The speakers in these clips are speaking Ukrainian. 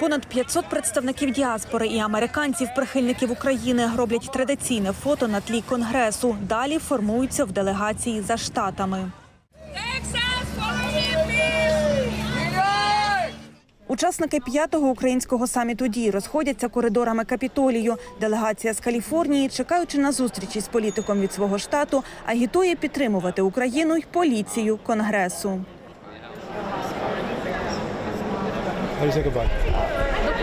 Понад 500 представників діаспори і американців, прихильників України, роблять традиційне фото на тлі конгресу. Далі формуються в делегації за штатами. Учасники п'ятого українського саміту дій розходяться коридорами капітолію. Делегація з Каліфорнії, чекаючи на зустрічі з політиком від свого штату, агітує підтримувати Україну й поліцію конгресу. How do you say goodbye?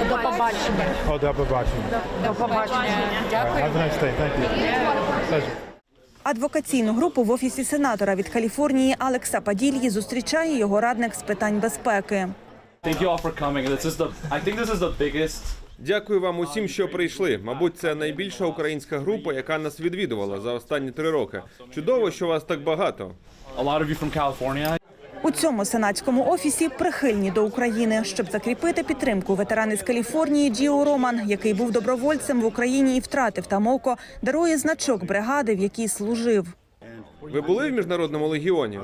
До побачення. Oh, до побачення. До побачення. Дякую. Have a nice day. Thank you. Pleasure. Адвокаційну групу в офісі сенатора від Каліфорнії Алекса Падільї зустрічає його радник з питань безпеки. Thank you all for coming. This is the I think this is the biggest Дякую вам усім, що прийшли. Мабуть, це найбільша українська група, яка нас відвідувала за останні три роки. Чудово, що вас так багато. У цьому сенатському офісі прихильні до України, щоб закріпити підтримку ветерани з Каліфорнії Джіо Роман, який був добровольцем в Україні і втратив там око, дарує значок бригади, в якій служив. Ви були в міжнародному легіоні?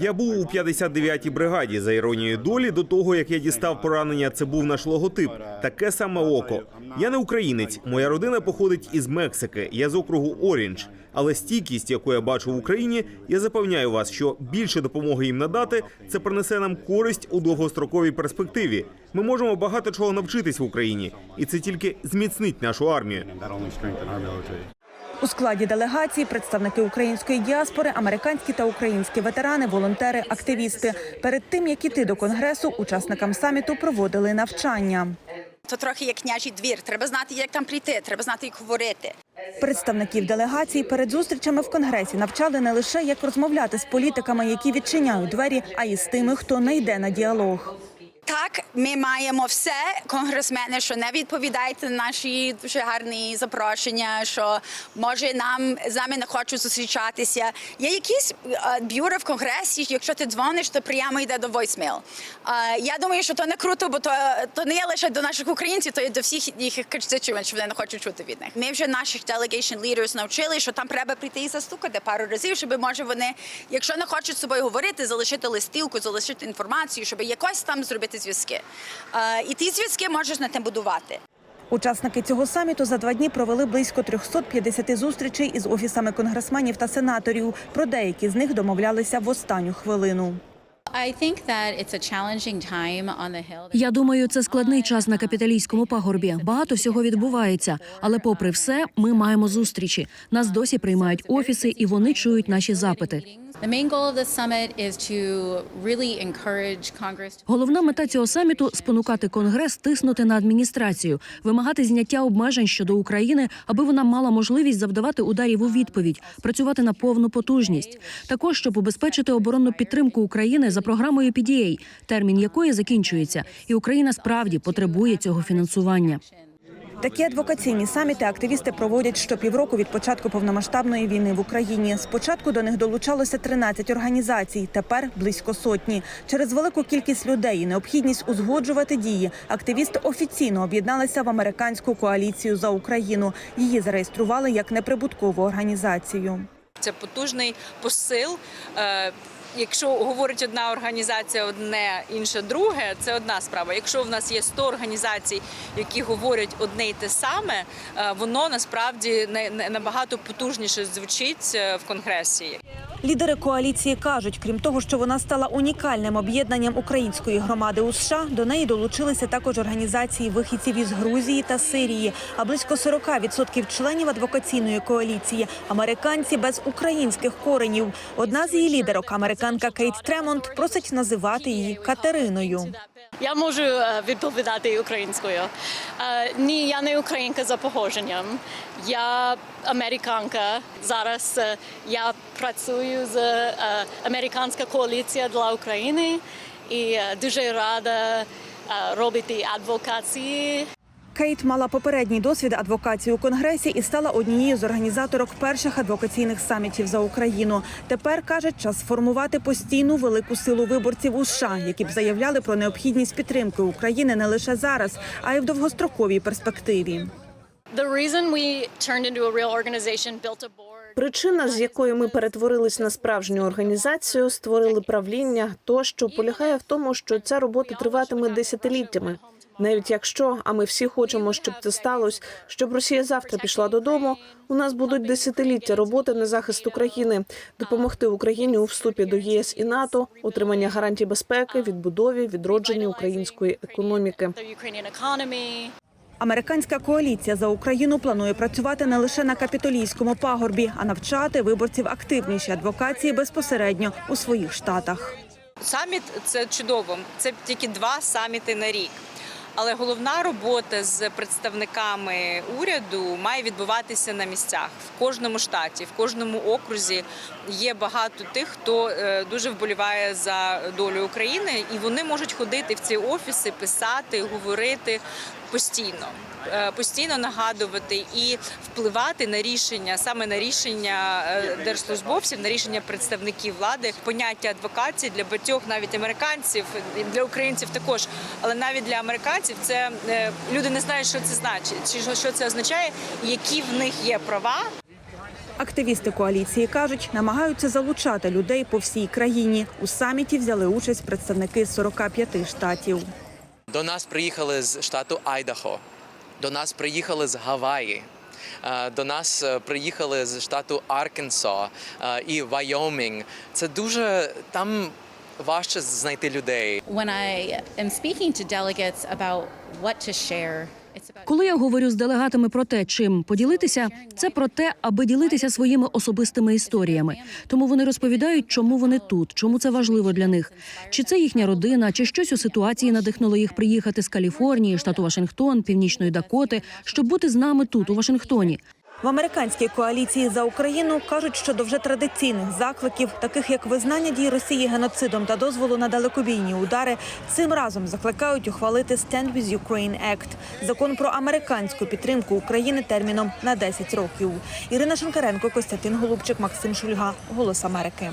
Я був у 59-й бригаді. За іронією долі, до того як я дістав поранення, це був наш логотип. Таке саме око. Я не українець. Моя родина походить із Мексики. Я з округу Оріндж. Але стійкість, яку я бачу в Україні, я запевняю вас, що більше допомоги їм надати, це принесе нам користь у довгостроковій перспективі. Ми можемо багато чого навчитись в Україні, і це тільки зміцнить нашу армію. У складі делегації представники української діаспори, американські та українські ветерани, волонтери, активісти. Перед тим як іти до конгресу, учасникам саміту проводили навчання. То трохи як княжий двір. Треба знати, як там прийти, треба знати, як говорити. Представників делегації перед зустрічами в конгресі навчали не лише як розмовляти з політиками, які відчиняють двері, а й з тими, хто не йде на діалог. Так, ми маємо все, конгресмени, що не відповідають на наші дуже гарні запрошення, що може нам з нами не хочуть зустрічатися. Є якісь е, бюро в конгресі, якщо ти дзвониш, то прямо йде до. Е, Я думаю, що то не круто, бо то, то не є лише до наших українців, то є до всіх їх constituents, що вони не хочуть чути від них. Ми вже наших delegation leaders навчили, що там треба прийти і застукати пару разів, щоб може вони, якщо не хочуть з собою говорити, залишити листівку, залишити інформацію, щоб якось там зробити зв'язки. Е, І ті зв'язки можеш на тим будувати. Учасники цього саміту за два дні провели близько 350 зустрічей із офісами конгресменів та сенаторів. Про деякі з них домовлялися в останню хвилину. Я думаю, це складний час на капіталійському пагорбі. Багато всього відбувається, але попри все, ми маємо зустрічі. Нас досі приймають офіси, і вони чують наші запити. Головна мета цього саміту спонукати конгрес тиснути на адміністрацію, вимагати зняття обмежень щодо України, аби вона мала можливість завдавати ударів у відповідь, працювати на повну потужність. Також щоб убезпечити оборонну підтримку України за програмою PDA, термін якої закінчується, і Україна справді потребує цього фінансування. Такі адвокаційні саміти активісти проводять щопівроку від початку повномасштабної війни в Україні. Спочатку до них долучалося 13 організацій, тепер близько сотні. Через велику кількість людей і необхідність узгоджувати дії. Активісти офіційно об'єдналися в американську коаліцію за Україну. Її зареєстрували як неприбуткову організацію. Це потужний посил. Якщо говорить одна організація, одне інше друге, це одна справа. Якщо в нас є 100 організацій, які говорять одне й те саме, е, воно насправді набагато потужніше звучить е, в конгресі. Лідери коаліції кажуть, крім того, що вона стала унікальним об'єднанням української громади у США, до неї долучилися також організації вихідців із Грузії та Сирії. А близько 40% членів адвокаційної коаліції американці без українських коренів. Одна з її лідерок, американка Кейт Тремонт, просить називати її Катериною. Я можу е, відповідати українською. Е, Ні, я не українка за походженням. Я американка. Зараз е, я працюю з Американська коаліція для України і дуже рада робити адвокації. Кейт мала попередній досвід адвокації у конгресі і стала однією з організаторок перших адвокаційних самітів за Україну. Тепер каже, час сформувати постійну велику силу виборців у США, які б заявляли про необхідність підтримки України не лише зараз, а й в довгостроковій перспективі. Причина, з якої ми перетворились на справжню організацію, створили правління, тощо полягає в тому, що ця робота триватиме десятиліттями. Навіть якщо, а ми всі хочемо, щоб це сталося, щоб Росія завтра пішла додому. У нас будуть десятиліття роботи на захист України, допомогти Україні у вступі до ЄС і НАТО, отримання гарантій безпеки, відбудові, відродженні української економіки. Американська коаліція за Україну планує працювати не лише на капітолійському пагорбі, а навчати виборців активнішій адвокації безпосередньо у своїх штатах. Саміт це чудово. Це тільки два саміти на рік. Але головна робота з представниками уряду має відбуватися на місцях в кожному штаті, в кожному окрузі. Є багато тих, хто е, дуже вболіває за долю України, і вони можуть ходити в ці офіси, писати, говорити постійно, Е, постійно нагадувати і впливати на рішення, саме на рішення е, держслужбовців, на рішення представників влади. Поняття адвокації для багатьох, навіть американців, для українців також, але навіть для американців це е, люди не знають, що це значить, чи що- це означає, які в них є права. Активісти коаліції кажуть, намагаються залучати людей по всій країні. У саміті взяли участь представники з 45 штатів. До нас приїхали з штату Айдахо, до нас приїхали з Гаваї. е, До нас е, приїхали з штату Аркенсо е, і Вайомінг. Це дуже там важче знайти людей. When I am speaking to delegates about what to share, Коли я говорю з делегатами про те, чим поділитися, це про те, аби ділитися своїми особистими історіями. Тому вони розповідають, чому вони тут, чому це важливо для них. Чи це їхня родина, чи щось у ситуації надихнуло їх приїхати з Каліфорнії, штату Вашингтон, Північної Дакоти, щоб бути з нами тут, у Вашингтоні. В американській коаліції за Україну кажуть, що до вже традиційних закликів, таких як визнання дій Росії геноцидом та дозволу на далекобійні удари, цим разом закликають ухвалити Stand with Ukraine Act – закон про американську підтримку України терміном на 10 років. Ірина Шенкаренко, Костянтин Голубчик, Максим Шульга, Голос Америки.